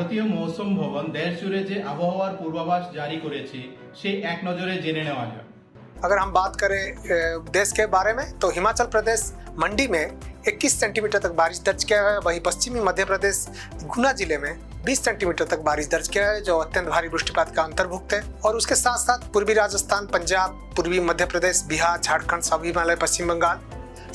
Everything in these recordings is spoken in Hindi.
ভারতীয় মৌসুম ভবন দেশ জুড়ে যে আবহাওয়ার পূর্বাভাস জারি করেছে সেই এক নজরে জেনে নেওয়া যাক अगर हम बात करें अ, देश के बारे में तो हिमाचल प्रदेश मंडी में 21 सेंटीमीटर तक बारिश दर्ज किया है वहीं पश्चिमी मध्य प्रदेश गुना जिले में 20 सेंटीमीटर तक बारिश दर्ज किया है जो अत्यंत भारी वृष्टिपात का अंतर्भुक्त है और उसके साथ साथ पूर्वी राजस्थान पंजाब पूर्वी मध्य प्रदेश बिहार झारखंड सब हिमालय पश्चिम बंगाल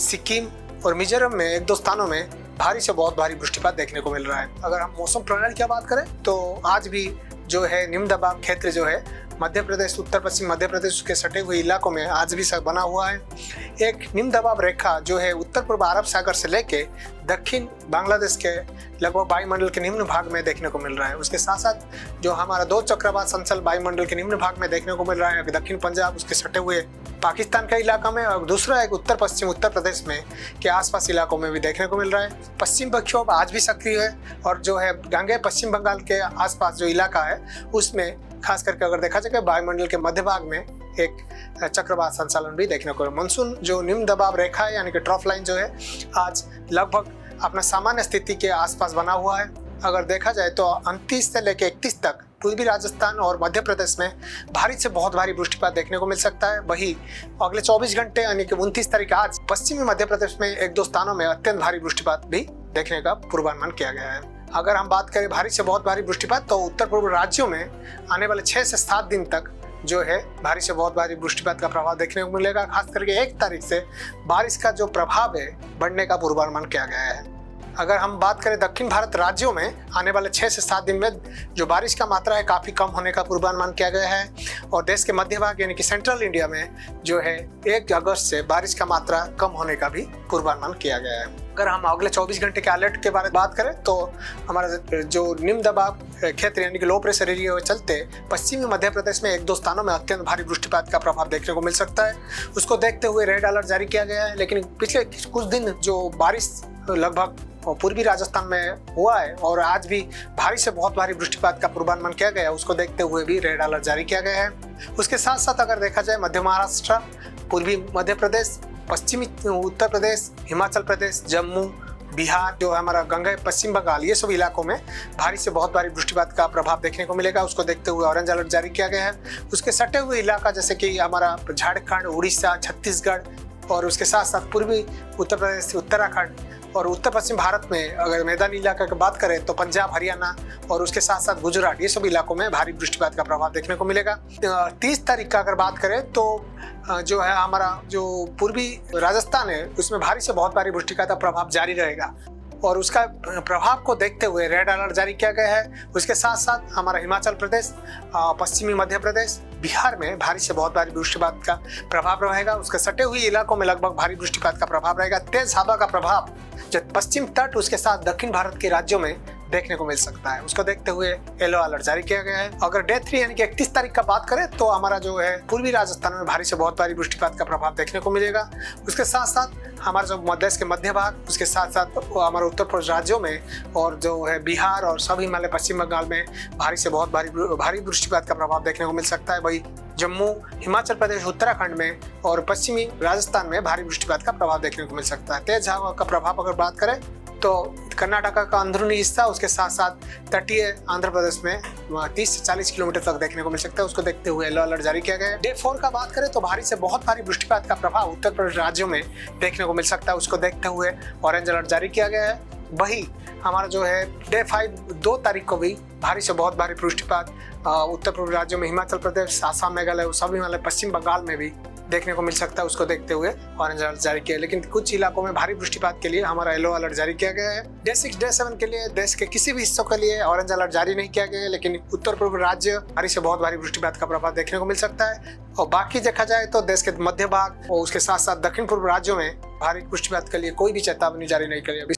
सिक्किम और मिजोरम में एक दो स्थानों में भारी से बहुत भारी वृष्टिपात देखने को मिल रहा है। अगर हम मौसम प्रणाली की बात करें तो आज भी जो है निम्न दबाव क्षेत्र जो है, मध्य प्रदेश, उत्तर पश्चिम, मध्य प्रदेश के सटे हुए इलाकों में आज भी बना हुआ है। एक निम्न दबाव रेखा जो है उत्तर पूर्व अरब सागर से लेके दक्षिण बांग्लादेश के लगभग वायुमंडल के निम्न भाग में देखने को मिल रहा है। उसके साथ साथ जो हमारा दो चक्रवात संचल वायुमंडल के निम्न भाग में देखने को मिल रहा है। दक्षिण पंजाब उसके सटे हुए पाकिस्तान के इलाका में और दूसरा एक उत्तर पश्चिम उत्तर प्रदेश में के आसपास इलाकों में भी देखने को मिल रहा है। पश्चिम विक्षोभ आज भी सक्रिय है और जो है गंगे, पश्चिम बंगाल के आसपास जो इलाका है, उसमें खास करके अगर देखा जाए वायुमंडल के मध्य भाग में एक चक्रवात संचालन भी देखने को मानसून जो निम्न दबाव रेखा है, यानी कि ट्रॉफ लाइन जो है, आज लगभग अपना सामान्य स्थिति के आसपास बना हुआ है। अगर देखा जाए तो उनतीस से लेकर इकतीस तक पूर्वी राजस्थान और मध्य प्रदेश में भारी से बहुत भारी वृष्टिपात देखने को मिल सकता है। वही अगले 24 घंटे यानी कि उनतीस तारीख आज पश्चिमी मध्य प्रदेश में एक दो स्थानों में अत्यंत भारी वृष्टिपात भी देखने का पूर्वानुमान किया गया है। अगर हम बात करें भारी से बहुत भारी वृष्टिपात तो उत्तर पूर्व राज्यों में आने वाले छह से सात दिन तक जो है भारी से बहुत भारी वृष्टिपात का प्रभाव देखने को मिलेगा। खास करके एक तारीख से बारिश का जो प्रभाव है, बढ़ने का पूर्वानुमान किया गया है। अगर हम बात करें दक्षिण भारत राज्यों में, आने वाले छः से सात दिन में जो बारिश का मात्रा है, काफ़ी कम होने का पूर्वानुमान किया गया है। और देश के मध्य भाग, यानी कि सेंट्रल इंडिया में जो है, एक अगस्त से बारिश का मात्रा कम होने का भी पूर्वानुमान किया गया है। अगर हम अगले 24 घंटे के अलर्ट के बारे में बात करें तो हमारा जो निम्न दबाव क्षेत्र, यानी कि लो प्रेशर एरिया के चलते, पश्चिमी मध्य प्रदेश में एक दो स्थानों में अत्यंत भारी वृष्टिपात का प्रभाव देखने को मिल सकता है। उसको देखते हुए रेड अलर्ट जारी किया गया है, लेकिन पिछले कुछ दिन जो बारिश लगभग पूर्वी राजस्थान में हुआ है और आज भी भारी से बहुत भारी वृष्टिपात का पूर्वानुमान किया गया उसको देखते हुए भी रेड अलर्ट जारी किया गया है। उसके साथ साथ अगर देखा जाए, मध्य महाराष्ट्र, पूर्वी मध्य प्रदेश, पश्चिमी उत्तर प्रदेश, हिमाचल प्रदेश, जम्मू, बिहार, जो है हमारा गंगा, पश्चिम बंगाल, ये सब इलाकों में भारी से बहुत भारी वृष्टिपात का प्रभाव देखने को मिलेगा। उसको देखते हुए ऑरेंज अलर्ट जारी किया गया है। उसके सटे हुए इलाका जैसे कि हमारा झारखंड, उड़ीसा, छत्तीसगढ़ और उसके साथ साथ पूर्वी उत्तर प्रदेश, उत्तराखंड और उत्तर पश्चिम भारत में अगर मैदानी इलाका की बात करें तो पंजाब, हरियाणा और उसके साथ साथ गुजरात, ये सब इलाकों में भारी वृष्टिपात का प्रभाव देखने को मिलेगा। तीस तारीख का अगर बात करें तो जो है हमारा जो पूर्वी राजस्थान है, उसमें भारी से बहुत भारी वृष्टिपात का प्रभाव जारी रहेगा। और उसका प्रभाव को देखते हुए रेड अलर्ट जारी किया गया है। उसके साथ साथ हमारा हिमाचल प्रदेश पश्चिमी मध्य प्रदेश, बिहार में भारी से बहुत भारी वृष्टिपात का प्रभाव रहेगा। उसके सटे हुए इलाकों में लगभग भारी वृष्टिपात का प्रभाव रहेगा। तेज हवा का प्रभाव, जो पश्चिम तट, उसके साथ दक्षिण भारत के राज्यों में देखने को मिल सकता है। उसको देखते हुए येलो अलर्ट जारी किया गया है। अगर डे थ्री यानी कि इकतीस तारीख का बात करें तो हमारा जो है, पूर्वी राजस्थान में भारी से बहुत भारी वृष्टिपात का प्रभाव देखने को मिलेगा। उसके साथ साथ हमारा जो देश के मध्य भाग, उसके साथ साथ हमारे उत्तर प्रदेश राज्यों में और जो है बिहार और सब हिमालय पश्चिम बंगाल में भारी से बहुत भारी भारी वृष्टिपात का प्रभाव देखने को मिल सकता है। वही जम्मू, हिमाचल प्रदेश, उत्तराखंड में और पश्चिमी राजस्थान में भारी वृष्टिपात का प्रभाव देखने को मिल सकता है। तेज हवा का प्रभाव अगर बात करें तो कर्नाटका का अंदरूनी हिस्सा, उसके साथ साथ तटीय आंध्र प्रदेश में 30 से 40 किलोमीटर तक देखने को मिल सकता है। उसको देखते हुए येलो अलर्ट जारी किया गया है। डे फोर का बात करें तो भारी से बहुत भारी वृष्टिपात का प्रभाव उत्तर प्रदेश राज्यों में देखने को मिल सकता है। उसको देखते हुए ऑरेंज अलर्ट जारी किया गया है। वही हमारा जो है डे फाइव दो तारीख को भी भारी से बहुत भारी वृष्टिपात उत्तर पूर्व राज्यों में हिमाचल प्रदेश, आसाम, मेघालय सब हिमालय, पश्चिम बंगाल में भी देखने को मिल सकता है उसको देखते हुए। ऑरेंज अलर्ट जारी किया। लेकिन कुछ इलाकों में भारी वृष्टिपात के लिए हमारा येलो अलर्ट जारी किया गया है। डे सिक्स डे सेवन के लिए, देश के किसी भी हिस्सों के लिए ऑरेंज अलर्ट जारी नहीं किया गया है। लेकिन उत्तर पूर्व राज्य भारी से बहुत भारी वृष्टिपात का प्रभाव देखने को मिल सकता है। और बाकी देखा जाए तो देश के मध्य भाग और उसके साथ साथ दक्षिण पूर्व राज्यों में भारी वृष्टिपात के लिए कोई भी चेतावनी जारी नहीं करी।